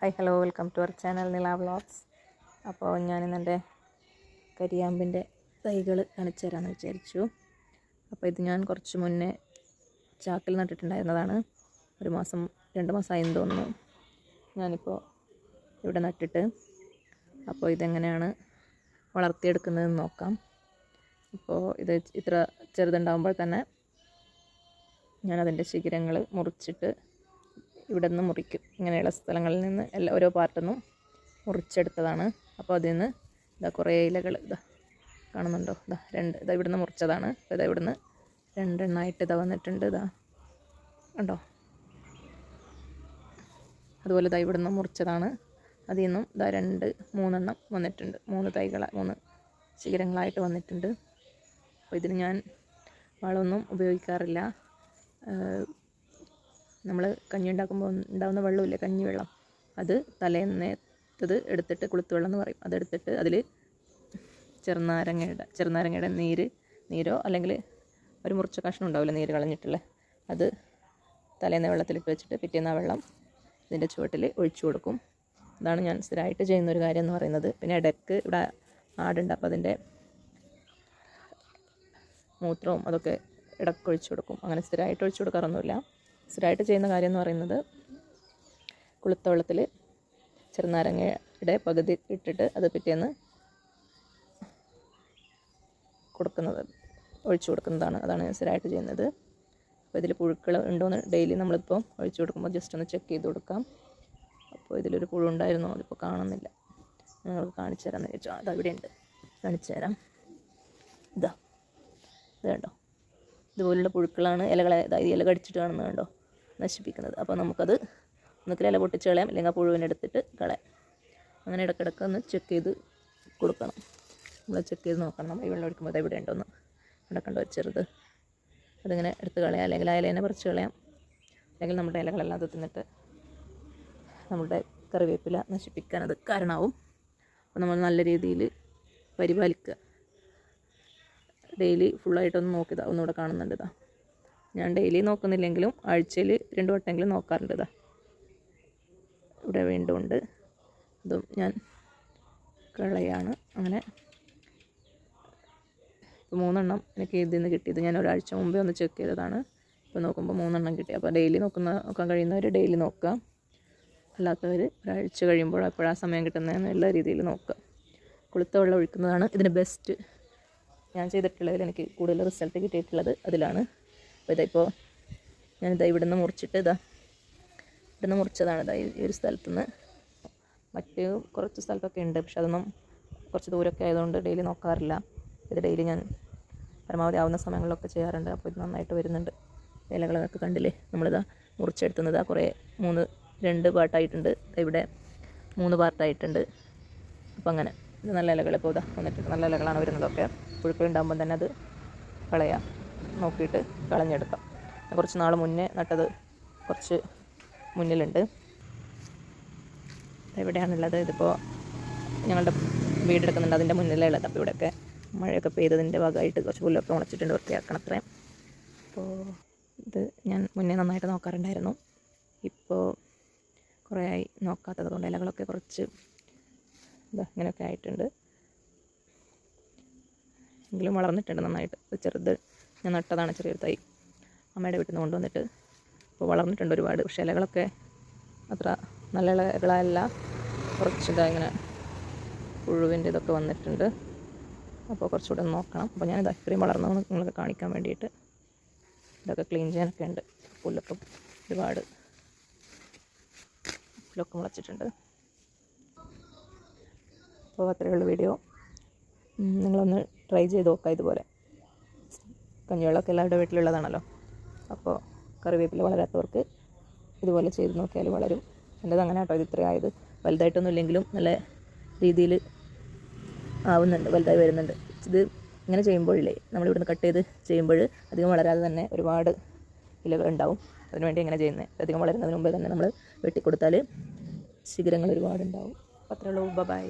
Hi hello welcome to our channel Nila vlogs. അപ്പോൾ ഞാനിന്ന് എന്റെ കരിയാമ്പിന്റെ തൈകൾ കാണിച്ചു തരാമെന്ന് വിചാരിച്ചു. അപ്പോൾ ഇത് ഞാൻ കുറച്ച് മുന്നേ ചാക്കിൽ നട്ടിട്ടുണ്ടായിരുന്നതാണ്. ഒരു മാസം രണ്ട് മാസമായെന്ന് തോന്നുന്നു. ഞാനിപ്പോൾ ഇവിടെ നട്ടിട്ട് അപ്പോൾ ഇതെങ്ങനെയാണ് വളർത്തിയെടുക്കുന്നതെന്ന് നോക്കാം. അപ്പോൾ ഇത് ഇത്ര ചെറുതുണ്ടാകുമ്പോൾ തന്നെ ഞാനതിന്റെ ശിഖരങ്ങൾ മുറിച്ചിട്ട് ഇവിടെ നിന്ന് മുറിക്കും. ഇങ്ങനെയുള്ള സ്ഥലങ്ങളിൽ നിന്ന് എല്ലാ ഓരോ പാർട്ടിൽ നിന്നും മുറിച്ചെടുത്തതാണ്. അപ്പോൾ അതിൽ നിന്ന് ഇതാ കുറേ ഇലകൾ ഇതാ കാണുന്നുണ്ടോ? ഇതാ രണ്ട് ഇതാ ഇവിടുന്ന് മുറിച്ചതാണ്. അപ്പോൾ ഇതാ ഇവിടുന്ന് രണ്ടെണ്ണമായിട്ട് ഇതാ വന്നിട്ടുണ്ട്. ഇതാ കണ്ടോ? അതുപോലെ ഇതാ ഇവിടുന്ന് മുറിച്ചതാണ്. അതിൽ നിന്നും ഇതാ രണ്ട് മൂന്നെണ്ണം വന്നിട്ടുണ്ട്. മൂന്ന് തൈകൾ മൂന്ന് ശിഖരങ്ങളായിട്ട് വന്നിട്ടുണ്ട്. അപ്പോൾ ഇതിന് ഞാൻ വളമൊന്നും ഉപയോഗിക്കാറില്ല. നമ്മൾ കഞ്ഞി ഉണ്ടാക്കുമ്പോൾ ഉണ്ടാകുന്ന വെള്ളമില്ലേ? കഞ്ഞി വെള്ളം അത് തലേന്നേത്തത് എടുത്തിട്ട് കുളുത്ത് വെള്ളം എന്ന് പറയും. അതെടുത്തിട്ട് അതിൽ ചെറുനാരങ്ങയുടെ ചെറുനാരങ്ങയുടെ നീര് നീരോ അല്ലെങ്കിൽ ഒരു മുറിച്ച കഷ്ണം ഉണ്ടാവില്ല നീര് കളഞ്ഞിട്ടുള്ള? അത് തലേന്ന് വെള്ളത്തിലിട്ട് വെച്ചിട്ട് പിറ്റേന്ന് വെള്ളം ഇതിന്റെ ചുവട്ടിൽ ഒഴിച്ചു കൊടുക്കും. അതാണ് ഞാൻ സ്ഥിരമായിട്ട് ചെയ്യുന്ന ഒരു കാര്യം എന്ന് പറയുന്നത്. പിന്നെ ഇടയ്ക്ക് ഇവിടെ ആടുണ്ട്. അപ്പോൾ അതിന്റെ മൂത്രവും അതൊക്കെ ഇടയ്ക്ക് ഒഴിച്ചു കൊടുക്കും. അങ്ങനെ സ്ഥിരമായിട്ട് ഒഴിച്ചു കൊടുക്കാറൊന്നുമില്ല. സ്ഥിരമായിട്ട് ചെയ്യുന്ന കാര്യം എന്ന് പറയുന്നത് കുളുത്ത വെള്ളത്തിൽ ചെറുനാരങ്ങയുടെ പകുതി ഇട്ടിട്ട് അത് പിറ്റേന്ന് കൊടുക്കുന്നത് ഒഴിച്ചു കൊടുക്കുന്നതാണ്. അതാണ് സ്ഥിരമായിട്ട് ചെയ്യുന്നത്. അപ്പോൾ ഇതിൽ പുഴുക്കൾ ഉണ്ടോയെന്ന് ഡെയിലി നമ്മളിപ്പോൾ ഒഴിച്ചു കൊടുക്കുമ്പോൾ ജസ്റ്റ് ഒന്ന് ചെക്ക് ചെയ്ത് കൊടുക്കാം. അപ്പോൾ ഇതിലൊരു പുഴു ഉണ്ടായിരുന്നു അതിപ്പോൾ കാണുന്നില്ല നിങ്ങൾക്ക് കാണിച്ചു തരാമെന്ന് ചോദിച്ചു അത് അവിടെ ഉണ്ട് കാണിച്ചു തരാം. ഇതാ ഇത് കണ്ടോ? ഇതുപോലുള്ള പുഴുക്കളാണ് ഇലകളെ അതായത് ഇല കടിച്ചിട്ട് കാണുന്നത് കണ്ടോ? നശിപ്പിക്കുന്നത്. അപ്പോൾ നമുക്കത് ഒന്നുകിൽ ഇല പൊട്ടിച്ച് കളയാം. അല്ലെങ്കിൽ ആ പുഴുവിനെടുത്തിട്ട് കളയാം. അങ്ങനെ ഇടയ്ക്കിടയ്ക്ക് ഒന്ന് ചെക്ക് ചെയ്ത് കൊടുക്കണം. നമ്മൾ ചെക്ക് ചെയ്ത് നോക്കണം. ഈ വെള്ളം ഒഴിക്കുമ്പോൾ ഇവിടെ ഉണ്ടോന്ന്. ഇവിടെ കണ്ടോ ചെറുത്. അതിങ്ങനെ എടുത്ത് കളയാം. അല്ലെങ്കിൽ ആ ഇലേനെ പറിച്ച് കളയാം. അല്ലെങ്കിൽ നമ്മുടെ ഇലകളെല്ലാം തിന്നിട്ട് നമ്മുടെ കറിവേപ്പില നശിപ്പിക്കാൻ അത് കാരണമാവും. അപ്പോൾ നമ്മൾ നല്ല രീതിയിൽ പരിപാലിക്കുക. ഡെയിലി ഫുള്ളായിട്ടൊന്ന് നോക്കിയതാ. ഒന്നുകൂടെ കാണുന്നുണ്ട് ഇതാ. ഞാൻ ഡെയിലി നോക്കുന്നില്ലെങ്കിലും ആഴ്ചയിൽ രണ്ട് വട്ടമെങ്കിലും നോക്കാറുണ്ട് ഇതാ. ഇവിടെ വീണ്ടും ഉണ്ട്. അതും ഞാൻ കളയാണ്. അങ്ങനെ മൂന്നെണ്ണം എനിക്ക് ഇതിൽ നിന്ന് കിട്ടിയത്. ഞാൻ ഒരാഴ്ച മുമ്പേ ഒന്ന് ചെക്ക് ചെയ്തതാണ്. ഇപ്പോൾ നോക്കുമ്പോൾ മൂന്നെണ്ണം കിട്ടി. അപ്പോൾ ഡെയിലി നോക്കുന്ന നോക്കാൻ കഴിയുന്നവർ ഡെയിലി നോക്കുക. അല്ലാത്തവർ ഒരാഴ്ച കഴിയുമ്പോൾ എപ്പോഴാ സമയം കിട്ടുന്നതെന്ന് എല്ലാ രീതിയിൽ നോക്കുക. കുളുത്ത വെള്ളം ഒഴിക്കുന്നതാണ് ഇതിന് ബെസ്റ്റ് ഞാൻ ചെയ്തിട്ടുള്ളതിൽ എനിക്ക് കൂടുതൽ റിസൾട്ട് കിട്ടിയിട്ടുള്ളത് അതിലാണ്. അപ്പോൾ ഇതിപ്പോൾ ഞാനിതാ ഇവിടുന്ന് മുറിച്ചിട്ട് ഇതാ ഇവിടുന്ന് മുറിച്ചതാണ് ഇതാ ഈ ഒരു സ്ഥലത്തുനിന്ന്. മറ്റ് കുറച്ച് സ്ഥലത്തൊക്കെ ഉണ്ട് പക്ഷെ അതൊന്നും കുറച്ച് ദൂരമൊക്കെ ആയതുകൊണ്ട് ഡെയിലി നോക്കാറില്ല. ഇത് ഡെയിലി ഞാൻ പരമാവധി ആവുന്ന സമയങ്ങളിലൊക്കെ ചെയ്യാറുണ്ട്. അപ്പോൾ ഇത് നന്നായിട്ട് വരുന്നുണ്ട്. ഇലകളൊക്കെ കണ്ടില്ലേ? നമ്മളിതാ മുറിച്ചെടുത്തുന്നത് കുറേ മൂന്ന് രണ്ട് പാർട്ടായിട്ടുണ്ട്. ഇവിടെ മൂന്ന് പാർട്ടായിട്ടുണ്ട്. അപ്പോൾ അങ്ങനെ. ഇത് നല്ല ഇലകൾ ഇപ്പോൾ ഇതാ വന്നിട്ടുണ്ട്. നല്ല ഇലകളാണ് വരുന്നതൊക്കെ. പുഴുക്കളുണ്ടാകുമ്പോൾ തന്നെ അത് കളയാം. നോക്കിയിട്ട് കളഞ്ഞെടുക്കാം. കുറച്ച് നാൾ മുന്നേ നട്ടത് കുറച്ച് മുന്നിലുണ്ട്. എവിടെയാണുള്ളത്? ഇതിപ്പോൾ ഞങ്ങളുടെ വീടെടുക്കുന്നുണ്ട് അതിന്റെ മുന്നിലേ ഉള്ളത് അപ്പോൾ ഇവിടെയൊക്കെ മഴയൊക്കെ പെയ്തതിന്റെ ഭാഗമായിട്ട് കുറച്ച് പുല്ലൊക്കെ ഉണച്ചിട്ടുണ്ട് വൃത്തിയാക്കണം അത്രയും. അപ്പോൾ ഇത് ഞാൻ മുന്നേ നന്നായിട്ട് നോക്കാറുണ്ടായിരുന്നു. ഇപ്പോൾ കുറേ ആയി നോക്കാത്തത് കൊണ്ട് ഇലകളൊക്കെ കുറച്ച് ഇതാ ഇങ്ങനെയൊക്കെ ആയിട്ടുണ്ട്. എങ്കിലും വളർന്നിട്ടുണ്ട് നന്നായിട്ട്. ചെറുത് ഞാൻ നട്ടതാണ് ചെറിയൊരു തൈ. അമ്മയുടെ വീട്ടിൽ നിന്ന് കൊണ്ടുവന്നിട്ട് ഇപ്പോൾ വളർന്നിട്ടുണ്ട് ഒരുപാട്. പക്ഷേ ഇലകളൊക്കെ അത്ര നല്ല ഇലകളല്ല. കുറച്ച് ഇതാ ഇങ്ങനെ പുഴുവിന്റെ ഇതൊക്കെ വന്നിട്ടുണ്ട്. അപ്പോൾ കുറച്ചുകൂടെ ഒന്ന് നോക്കണം. അപ്പോൾ ഞാനിത് ഇത്രയും വളർന്നു നിങ്ങൾക്ക് കാണിക്കാൻ വേണ്ടിയിട്ട് ഇതൊക്കെ ക്ലീൻ ചെയ്യാനൊക്കെ ഉണ്ട്. പുല്ലൊക്കെ ഒരുപാട് പുല്ലൊക്കെ മുളച്ചിട്ടുണ്ട്. അപ്പോൾ അത്രയുള്ള വീഡിയോ. നിങ്ങളൊന്ന് ട്രൈ ചെയ്ത് നോക്കാം ഇതുപോലെ. കഞ്ഞിവെള്ളമൊക്കെ എല്ലാവരുടെ വീട്ടിലുള്ളതാണല്ലോ. അപ്പോൾ കറിവേപ്പില വളരാത്തവർക്ക് ഇതുപോലെ ചെയ്ത് നോക്കിയാൽ വളരും. എന്റെത് അങ്ങനെ കേട്ടോ. ഇത് ഇത്രയായത് വലുതായിട്ടൊന്നും ഇല്ലെങ്കിലും നല്ല രീതിയിൽ ആവുന്നുണ്ട്. വലുതായി വരുന്നുണ്ട്. ഇത് ഇങ്ങനെ ചെയ്യുമ്പോഴില്ലേ നമ്മളിവിടുന്ന് കട്ട് ചെയ്ത് ചെയ്യുമ്പോൾ അധികം വളരാതെ തന്നെ ഒരുപാട് ഇലകൾ ഉണ്ടാവും. അതിനുവേണ്ടി എങ്ങനെ ചെയ്യുന്നത് അധികം വളരുന്നതിന് മുമ്പേ തന്നെ നമ്മൾ വെട്ടിക്കൊടുത്താൽ ശിഖരങ്ങൾ ഒരുപാടുണ്ടാവും. അത്രയുള്ളൂ ബൈ.